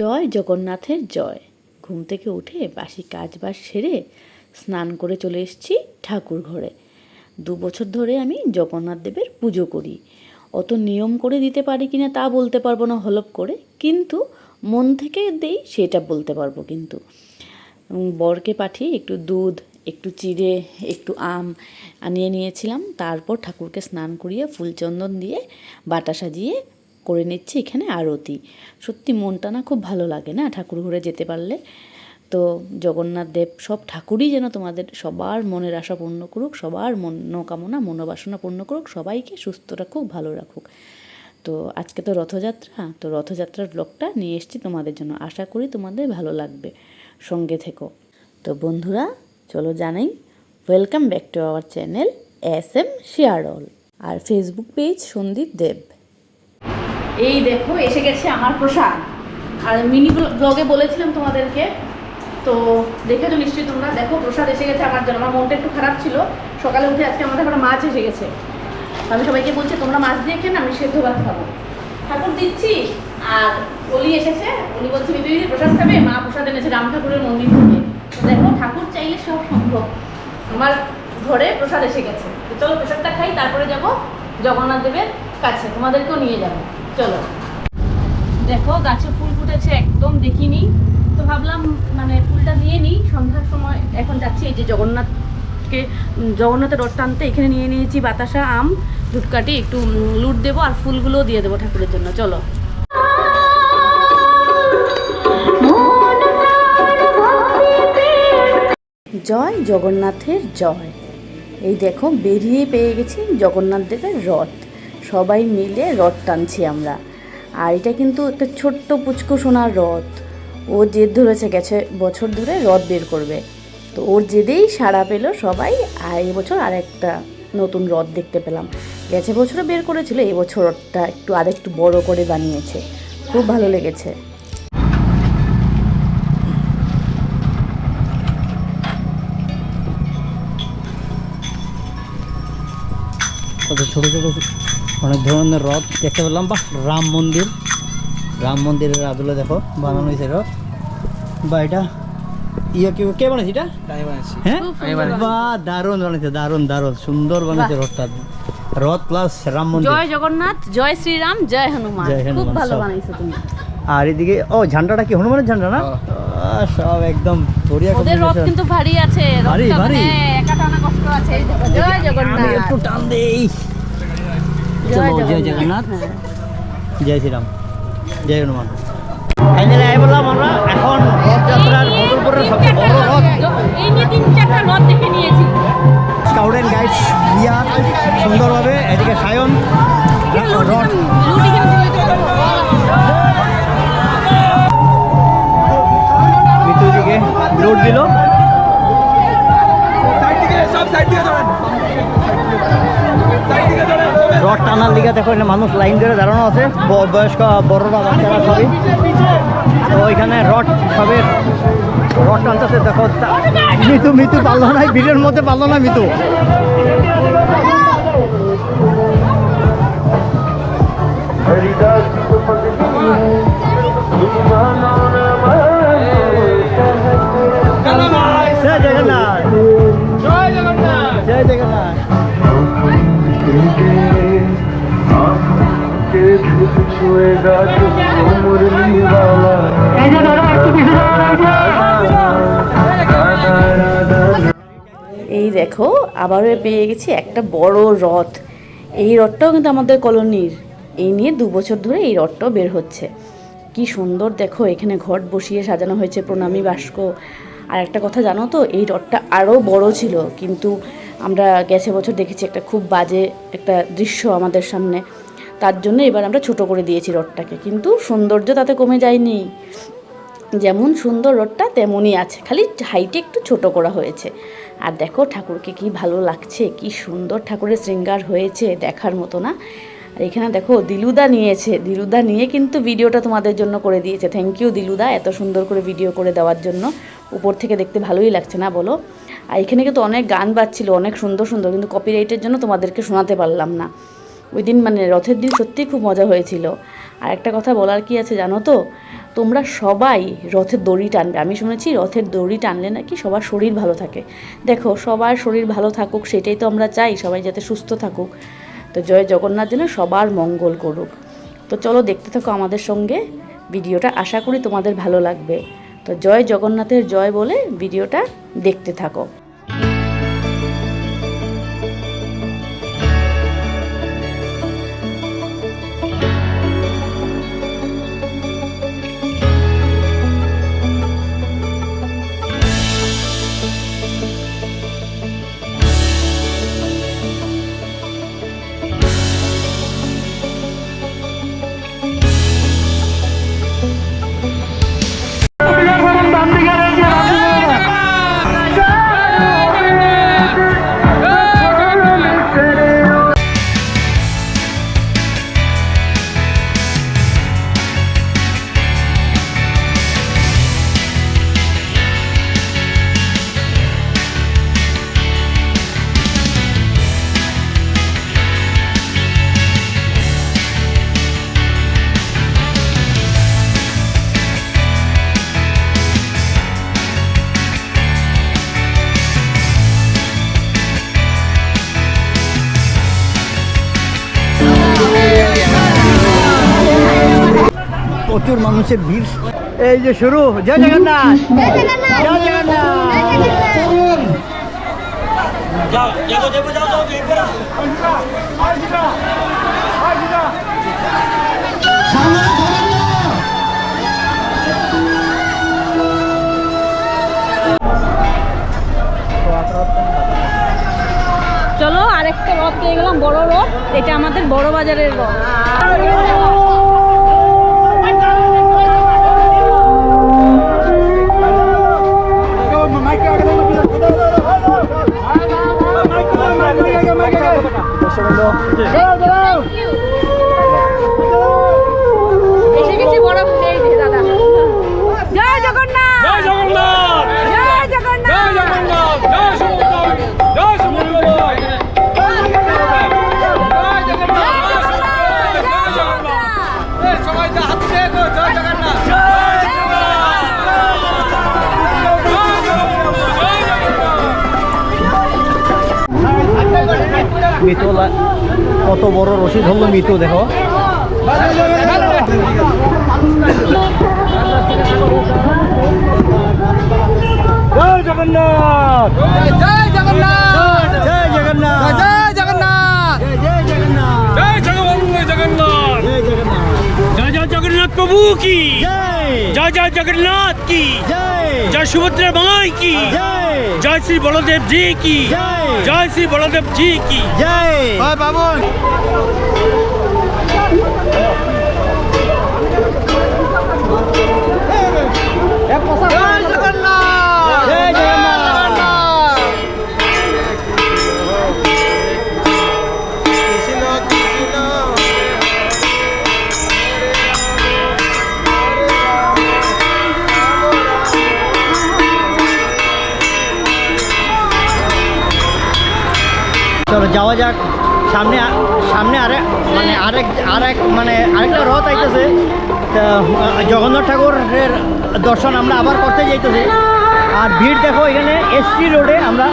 জয়, জগন্নাথের জয়। ঘুম থেকে উঠে বাসি কাজ বাজ সেরে স্নান করে চলে এসেছি ঠাকুর ঘরে। দু বছর ধরে আমি জগন্নাথ দেবের পুজো করি। অত নিয়ম করে দিতে পারি কি না তা বলতে পারব না হলপ করে, কিন্তু মন থেকে দেই সেটা বলতে পারব কিন্তু। বরকে পাঠিয়ে একটু দুধ, একটু চিড়ে, একটু আম আনিয়ে নিয়েছিলাম। তারপর ঠাকুরকে স্নান করিয়ে ফুলচন্দন দিয়ে বাটা সাজিয়ে করে নিচ্ছি এখানে আরতি। সত্যি মনটা না খুব ভালো লাগে না ঠাকুর ঘরে যেতে পারলে। তো জগন্নাথ দেব সব ঠাকুরই যেন তোমাদের সবার মনের আশা পূর্ণ করুক, সবার মনোকামনা, মনোবাসনা পূর্ণ করুক, সবাইকে সুস্থ রাখুক, ভালো রাখুক। তো আজকে তো রথযাত্রা, তো রথযাত্রার ব্লগটা নিয়ে এসেছি তোমাদের জন্য। আশা করি তোমাদের ভালো লাগবে। সঙ্গে থেকো। তো বন্ধুরা, চলো জানাই welcome back to our channel S M শিয়ারল আর ফেসবুক পেজ সন্দীপ দেব এই দেখো, এসে গেছে আমার প্রসাদ। আর মিনি ব্লগে বলেছিলাম তোমাদেরকে, তো দেখেছ নিশ্চয়ই তোমরা? দেখো, প্রসাদ এসে গেছে আমার জন্য। আমার মনটা একটু খারাপ ছিল। সকালে উঠে আজকে আমাদের একটা মাছ এসে গেছে। আমি সবাইকে বলছি, তোমরা মাছ দিয়ে খেন আমি সেদ্ধ ভাত খাব। ঠাকুর দিচ্ছি, আর অলি এসেছে। উনি বলছে, বিবি প্রসাদ খাবে? মা প্রসাদ এনেছে রাম ঠাকুরের মন্দির থেকে। দেখো, ঠাকুর চাইলে সব সম্ভব। আমার ঘরে প্রসাদ এসে গেছে। তো চলো প্রসাদটা খাই, তারপরে যাব জগন্নাথ দেবের কাছে। তোমাদেরকেও নিয়ে যাব। চলো। দেখো, গাছে ফুল ফুটেছে, একদম দেখিনি। তো ভাবলাম মানে ফুলটা নিয়ে নিই। সন্ধ্যার সময় এখন যাচ্ছি এই যে জগন্নাথকে জগন্নাথের রথ টানতে। এখানে নিয়ে নিয়েছি বাতাসা, আম, ধূপকাঠি, একটু লুট দেবো আর ফুলগুলোও দিয়ে দেবো ঠাকুরের জন্য। চলো। জয় জগন্নাথের জয়। এই দেখো, বেরিয়ে পেয়ে গেছি জগন্নাথ দেবের রথ। সবাই মিলে রথ টানছি আমরা। আর এটা কিন্তু একটা ছোট্ট পুচকু সোনার রথ। ও জেদ ধরেছে গেছে বছর ধরে রথ বের করবে। তো ওর জেদেই সাড়া পেল সবাই, আর এই বছর আর একটা নতুন রথ দেখতে পেলাম। গেছে বছরও বের করেছিল এই বছর রথটা একটু আর একটু বড় করে বানিয়েছে। খুব ভালো লেগেছে। কত ছোটো ছোটো। অনেক ধরনের রথ দেখতে পেলাম। বা রাম মন্দির। রাম মন্দিরের আদলে দেখো বানানো হয়েছে রথ। বা এটা ইয়ে কি কে বানাইছে এটা? হ্যাঁ? বা দারুণ বানাইছে দারুণ দারুণ সুন্দর বানাইছে রথটা। রথ প্লাস রাম মন্দির। জয় জগন্নাথ জয় শ্রীরাম জয় হনুমান। জয় হনুমান, খুব ভালো বানাইছো তুমি। আর এদিকে ও ঝান্ডাটা কি হনুমানের ঝান্ডা না? আহ, সব একদম ওদের রথ কিন্তু ভারী আছে। ভারী, ভারী। একা টানা কষ্ট আছে। জয় জগন্নাথ একটু টান দেই। চলো জয় জগন্নাথ। হ্যাঁ। জয় শ্রীরাম। জয় হনুমান। ফাইনালি আই বললাম আমরা এখন রথযাত্রার বদলপুরের সবচেয়ে বড় রথ। এই নিয়ে তিন চারটা রথ দেখে নিয়েছি। স্কাউট অ্যান্ড গাইড রিয়া সুন্দরভাবে এদিকে সায়ন রথ। লোড দিল। রথ টানার দিকে দেখো এখানে মানুষ লাইন ধরে দাঁড়ানো আছে। বয়স্ক, বড়রা, বাচ্চারা সবই। তো ওইখানে রড সবে রড টানতেছে, দেখো মৃত্যু মিতু পারল না, ভিড়ের মধ্যে পারল না মিতু জয় জগন্নাথ জয় জগন্নাথ। জয় জগন্নাথ। এই দেখো, আবারও পেয়ে গেছি একটা বড় রথ। এই রথটাও কিন্তু আমাদের কলোনির। এই নিয়ে দু বছর ধরে এই রথটাও বের হচ্ছে। কি সুন্দর দেখো, এখানে ঘট বসিয়ে সাজানো হয়েছে প্রণামী বাস্ক। আর একটা কথা জানো তো, এই রথটা আরও বড় ছিল, কিন্তু আমরা গেছে বছর দেখেছি একটা খুব বাজে একটা দৃশ্য আমাদের সামনে। তার জন্য এবার আমরা ছোট করে দিয়েছি রথটাকে। কিন্তু সৌন্দর্য তাতে কমে যায়নি। যেমন সুন্দর রথটা তেমনই আছে, খালি হাইটে একটু ছোট করা হয়েছে। আর দেখো ঠাকুরকে কি ভালো লাগছে, কি সুন্দর ঠাকুরের শৃঙ্গার হয়েছে, দেখার মতো না। আর এখানে দেখো দিলুদা নিয়েছে, দিলুদা নিয়ে কিন্তু ভিডিওটা তোমাদের জন্য করে দিয়েছে। থ্যাংক ইউ দিলুদা, এত সুন্দর করে ভিডিও করে দেওয়ার জন্য। উপর থেকে দেখতে ভালোই লাগছে না বলো? আর এখানে কিন্তু অনেক গান বাজছিল, অনেক সুন্দর সুন্দর, কিন্তু কপিরাইটের জন্য তোমাদেরকে শোনাতে পারলাম না। ওই দিন মানে রথের দিন সত্যিই খুব মজা হয়েছিল। আর একটা কথা বলার কি আছে জানো তো? তোমরা সবাই রথের দড়ি টানবে। আমি শুনেছি রথের দড়ি টানলে নাকি সবার শরীর ভালো থাকে। দেখো, সবার শরীর ভালো থাকুক, সেটাই তো আমরা চাই, সবাই যাতে সুস্থ থাকুক। তো জয় জগন্নাথ যেন সবার মঙ্গল করুক। তো চলো দেখতে থাকো আমাদের সঙ্গে। ভিডিওটা আশা করি তোমাদের ভালো লাগবে। তো জয় জগন্নাথের জয় বলে ভিডিওটা দেখতে থাকো। প্রচুর মানুষের ভিড়। এই যে শুরু। জয় জগন্নাথ। জয় জগন্নাথ। চলো আরেকটা রথ পেয়ে গেলাম বড় রথ। এটা আমাদের বড় বাজারের রথ। এসে মিতু লা- কত বড় রশি হলো মিতু দেখো। জয় জগন্নাথ। জয় জগন্নাথ। জয় জগন্নাথ। জয় জগন্নাথ। জয় জগন্নাথ জয় জগন্নাথ জয় জয় জগন্নাথ প্রভু কি জয় জয় জয় জগন্নাথ কি জয় জয় সুভদ্রা মাই কি জয় জয় শ্রী বলদেব জি কি জয় জয় শ্রী যাওয়া যাক। সামনে সামনে আরেক মানে আরেক আরেক মানে আরেকটা রথ আইতেছে। জগন্নাথ ঠাকুরের দর্শন আমরা আবার করতে যাইতেছি। আর ভিড় দেখো এখানে এসটি রোডে আমরা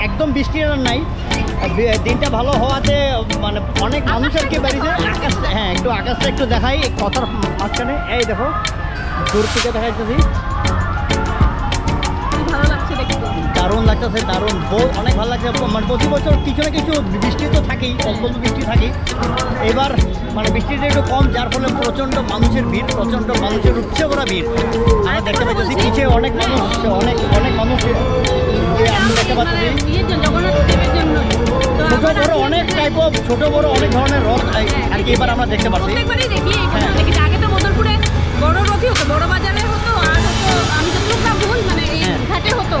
একদম বৃষ্টি আর নাই। দিনটা ভালো হওয়াতে মানে অনেক মানুষ আর কি বেরিয়েছে। আকাশ হ্যাঁ একটু আকাশটা একটু দেখাই কথার মাঝখানে। এই দেখো দূর থেকে দেখাইতেছি। দারুণ লাগতেছে দারুণ। বহু- অনেক ভালো লাগছে। মানে প্রতি বছর কিছু না কিছু বৃষ্টি তো থাকেই অল্প অল্প বৃষ্টি থাকেই। এবার মানে বৃষ্টিটা একটু কম যার ফলে প্রচণ্ড মানুষের ভিড় প্রচণ্ড মানুষের উপচে ভরা ভিড় আমরা দেখতে পাচ্ছি পিছিয়ে অনেক মানুষ হচ্ছে অনেক অনেক মানুষ দেখতে পাচ্ছি মানে। তো ছোট বড় অনেক টাইপ অফ ছোট বড় অনেক ধরনের রথ আর কি এবার আমরা দেখতে পাচ্ছি হ্যাঁ। আগে তো বড় রথই হতো বড় বাজারে হতো আর হতো আমি ভুল মানে হ্যাঁ। ঘাটে হতো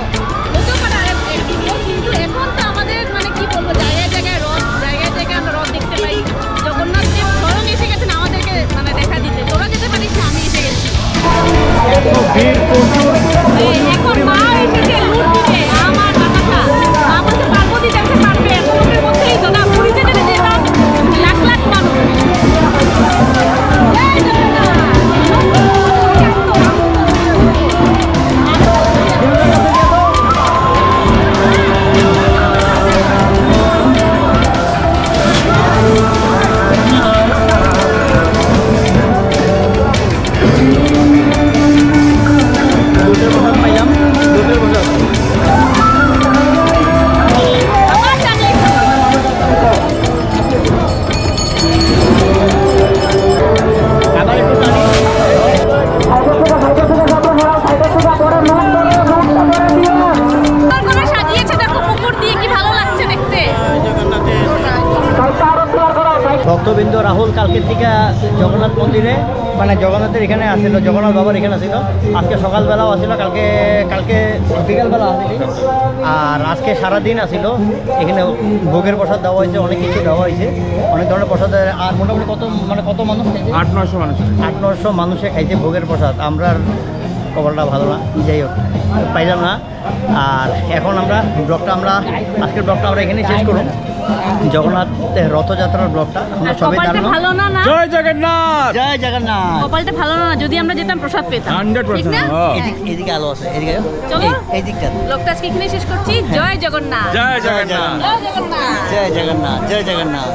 থেকে জগন্নাথ মন্দিরে মানে জগন্নাথের এখানে আসিল জগন্নাথ বাবার এখানে আসিল। আজকে সকালবেলাও আসিল কালকে কালকে বিকালবেলা আসিল আর আজকে সারাদিন আসিল এখানে ভোগের প্রসাদ দেওয়া হয়েছে অনেক কিছু দেওয়া হয়েছে অনেক ধরনের প্রসাদ আর মোটামুটি কত মানে কত মানুষ আট নশো মানুষ। আট নশো মানুষে খাইছে ভোগের প্রসাদ। আমরা কপালটা ভালো না যাই হোক পাইলাম না। আর এখন আমরা ব্লগটা আমরা আজকের ব্লগটা আমরা এখানেই শেষ করব। জগন্নাথ রথযাত্রার ব্লগটা আমরা সবাই ভালো না না? জয় জগন্নাথ! জয় জগন্নাথ! কপালটা ভালো না যদি আমরা যেতাম প্রসাদ পেতাম। 100% ঠিক না? হ্যাঁ। এদিক এদিকে আলো আছে এদিকে চলো। এই- এই দিকটা। লোকটা আজকে এখানে শেষ করছি। জয় জগন্নাথ! জয় জয় জগন্নাথ! জয় জগন্নাথ! জয় জগন্নাথ! জয় জগন্নাথ!